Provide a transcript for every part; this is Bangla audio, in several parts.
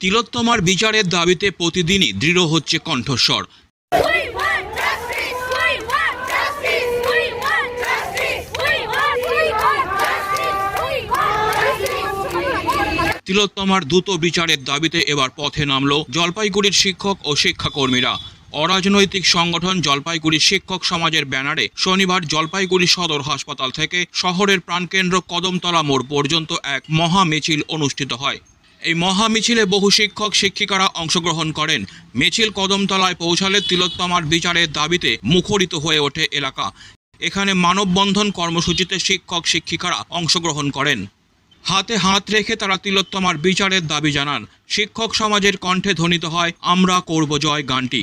তিলোত্তমার বিচারের দাবিতে প্রতিদিনই দৃঢ় হচ্ছে কণ্ঠস্বর! তিলোত্তমার দ্রুত বিচারের দাবিতে এবার পথে নামল জলপাইগুড়ির শিক্ষক ও শিক্ষাকর্মীরা অরাজনৈতিক সংগঠন জলপাইগুড়ি শিক্ষক সমাজের ব্যানারে শনিবার জলপাইগুড়ি সদর হাসপাতাল থেকে শহরের প্রাণকেন্দ্র কদমতলা মোড় পর্যন্ত এক মহা মিছিল অনুষ্ঠিত হয় এই মহা মিছিলে বহু শিক্ষক, শিক্ষিকারা অংশগ্রহণ করেন। মিছিল কদমতলায় পৌঁছালে তিলোত্তমার বিচারের দাবিতে মুখরিত হয়ে ওঠে এলাকা। এখানে মানববন্ধন কর্মসূচিতে শিক্ষক, শিক্ষিকারা অংশগ্রহণ করেন। হাতে হাত রেখে তারা তিলোত্তমার বিচারের দাবি জানান। শিক্ষক সমাজের কণ্ঠে ধ্বনিত হয়, আমরা করব জয় গানটি।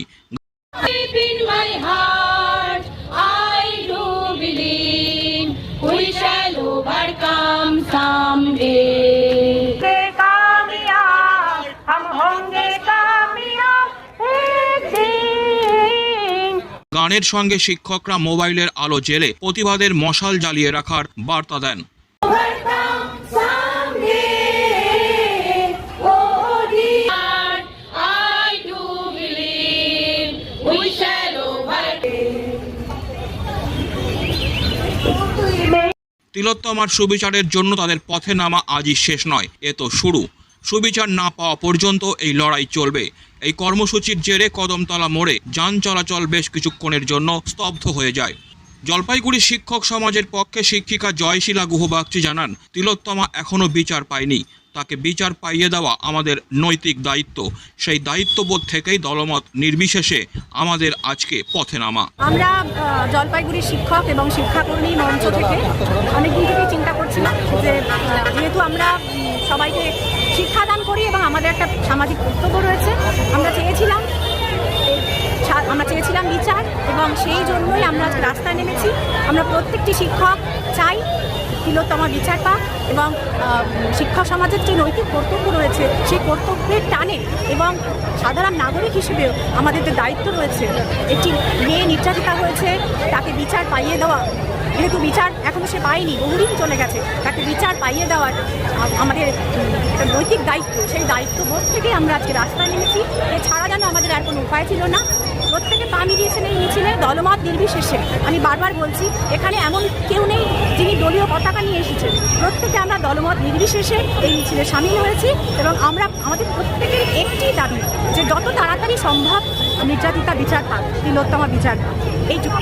গানের সঙ্গে শিক্ষকরা মোবাইলের আলো জেলে প্রতিবাদের মশাল জ্বালিয়ে রাখার বার্তা দেন. তিলোত্তমার সুবিচারের জন্য তাদের পথে নামা আজই শেষ নয়, এ তো শুরু সুবিচার না পাওয়া পর্যন্ত এই লড়াই চলবে। এই কর্মসূচির জেরে কদমতলা মোড়ে যান চলাচল বেশ কিছুক্ষণের জন্য স্তব্ধ হয়ে যায়। জলপাইগুড়ি শিক্ষক সমাজের পক্ষে শিক্ষিকা জয়শীলা গুহবাগচি জানান, তিলোত্তমা এখনও বিচার পায়নি। তাকে বিচার পাইয়ে দেওয়া আমাদের নৈতিক দায়িত্ব। সেই দায়িত্ববোধ থেকেই দলমত নির্বিশেষে আমাদের আজকে পথে নামা। আমরা জলপাইগুড়ি শিক্ষক এবং শিক্ষাকর্মী মঞ্চ থেকে অনেকদিন থেকেই চিন্তা করছিলাম যে আহ, যেহেতু আমরা সবাইকে শিক্ষাদান করি এবং আমাদের একটা সামাজিক কর্তব্য রয়েছে। আমরা চেয়েছিলাম আমরা চেয়েছিলাম বিচার এবং সেই জন্যই আমরা আজকে রাস্তায় নেমেছি। আমরা প্রত্যেকটি শিক্ষক চাই তিলোত্তমা বিচার পাক এবং আহ, শিক্ষক সমাজের যে নৈতিক কর্তব্য রয়েছে সেই কর্তব্যের টানে এবং সাধারণ নাগরিক হিসেবেও আমাদের যে দায়িত্ব রয়েছে একটি মেয়ে নির্যাতিতা হয়েছে তাকে বিচার পাইয়ে দেওয়া যেহেতু বিচার এখনও সে পায়নি, বহুদিন চলে গেছে, তাকে বিচার পাইয়ে দেওয়ার আমাদের একটা নৈতিক দায়িত্ব, সেই দায়িত্ববোধ থেকেই আমরা আজকে রাস্তায় নেমেছি। এছাড়া যেন আমাদের আর কোনো উপায় ছিল না। প্রত্যেকে পা মিলিয়েছেন এই মিছিলে, দলমত নির্বিশেষে। আমি বারবার বলছি, এখানে এমন কেউ নেই যিনি দলীয় পতাকা নিয়ে এসেছেন। প্রত্যেকে আমরা দলমত নির্বিশেষে এই মিছিলে সামিল হয়েছি এবং আমরা, আমাদের প্রত্যেকের একটি দাবি, যে যত তাড়াতাড়ি সম্ভব নির্যাতিতা বিচার পাক, তিলোত্তমা বিচার পাক। এইটুকু।